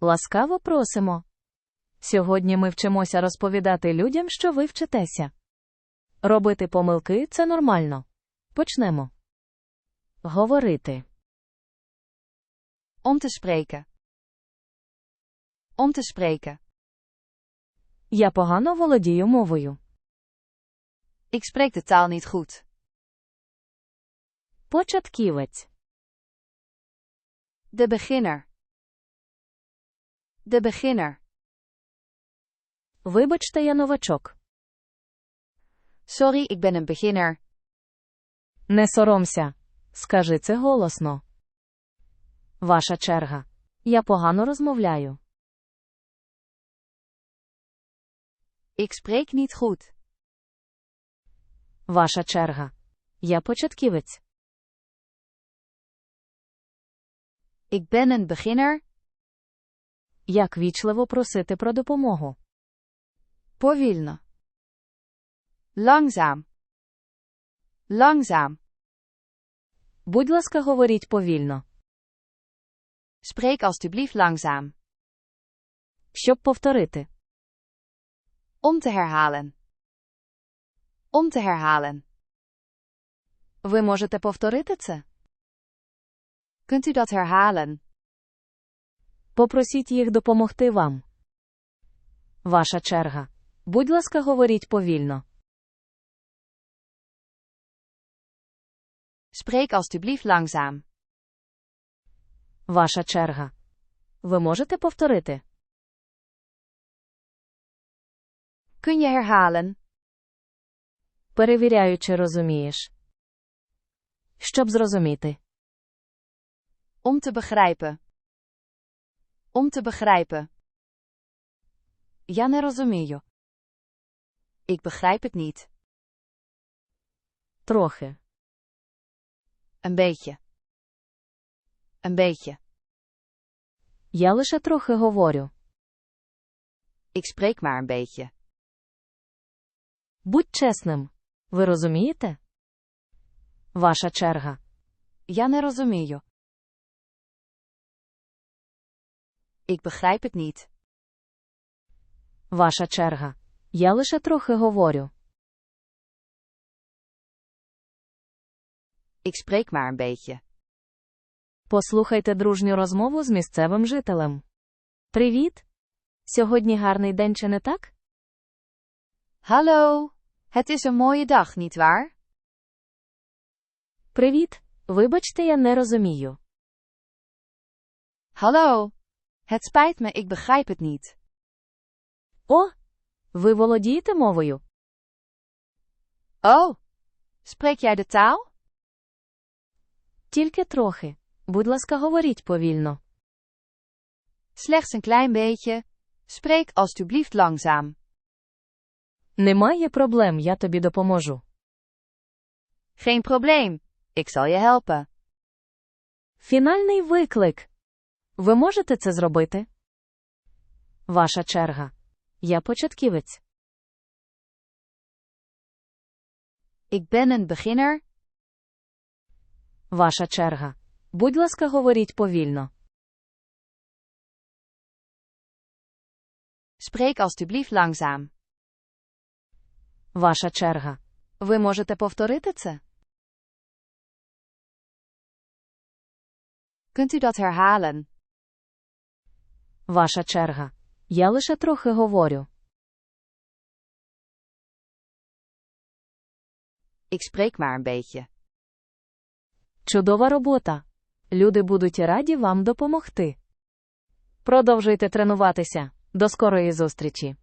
Ласкаво просимо. Сьогодні ми вчимося розповідати людям, що ви вчитеся. Робити помилки це нормально. Почнемо. Говорити. Om te spreken. Om te spreken. Я погано володію мовою. Ik spreek de taal niet goed. Початківець. De beginner. De beginner. Вибачте, я новачок. Sorry, ik ben een beginner. Не соромся. Скажи це голосно. Ваша черга. Я погано розмовляю. Ik spreek niet goed. Ваша черга. Я початківець. Ik ben een beginner. Як вічливо просити про допомогу. Повільно. Langzaam. Langzaam. Будь ласка, говоріть повільно. Spreek alstublieft langzaam. Щоб повторити. Om te herhalen. Om te herhalen. Ви можете повторити це? Kunt u dat herhalen? Попросіть їх допомогти вам. Ваша черга. Будь ласка, говоріть повільно. Spreek alstublieft langzaam. Ваша черга. Ви можете повторити? Kun je herhalen? Перевіряю, чи розумієш. Щоб зрозуміти. Om te begrijpen. Om te begrijpen. Я не розумію. Ik begrijp het niet. Трохи. Een beetje. Een beetje. Я лише трохи говорю. Ik spreek maar een beetje. Будь чесним. Ви розумієте? Ваша черга. Я не розумію. Ik begrijp het niet. Ваша черга. Я лише трохи говорю. Ik spreek maar een beetje. Послухайте дружню розмову з місцевим жителем. Привіт! Сьогодні гарний день, чи не так? Hallo. Het is een mooie dag, nietwaar? Привіт! Вибачте, я не розумію. Hallo. Het spijt me, ik begrijp het niet. О! Ви володієте мовою? Oh. Spreek jij de taal? Тільки трохи. Будь ласка, говоріть повільно. Slechts een klein beetje. Spreek alstublieft langzaam. Немає проблем, я тобі допоможу. Geen probleem. Ik zal je helpen. Фінальний виклик. Ви можете це зробити? Ваша черга. Я початківець. Ik ben een beginner. Ваша черга. Будь ласка, говоріть повільно. Spreek alstublieft langzaam. Ваша черга. Ви можете повторити це? Kunt u dat herhalen? Ваша черга. Я лише трохи говорю. Ik spreek maar een beetje. Чудова робота. Люди будуть раді вам допомогти. Продовжуйте тренуватися. До скорої зустрічі!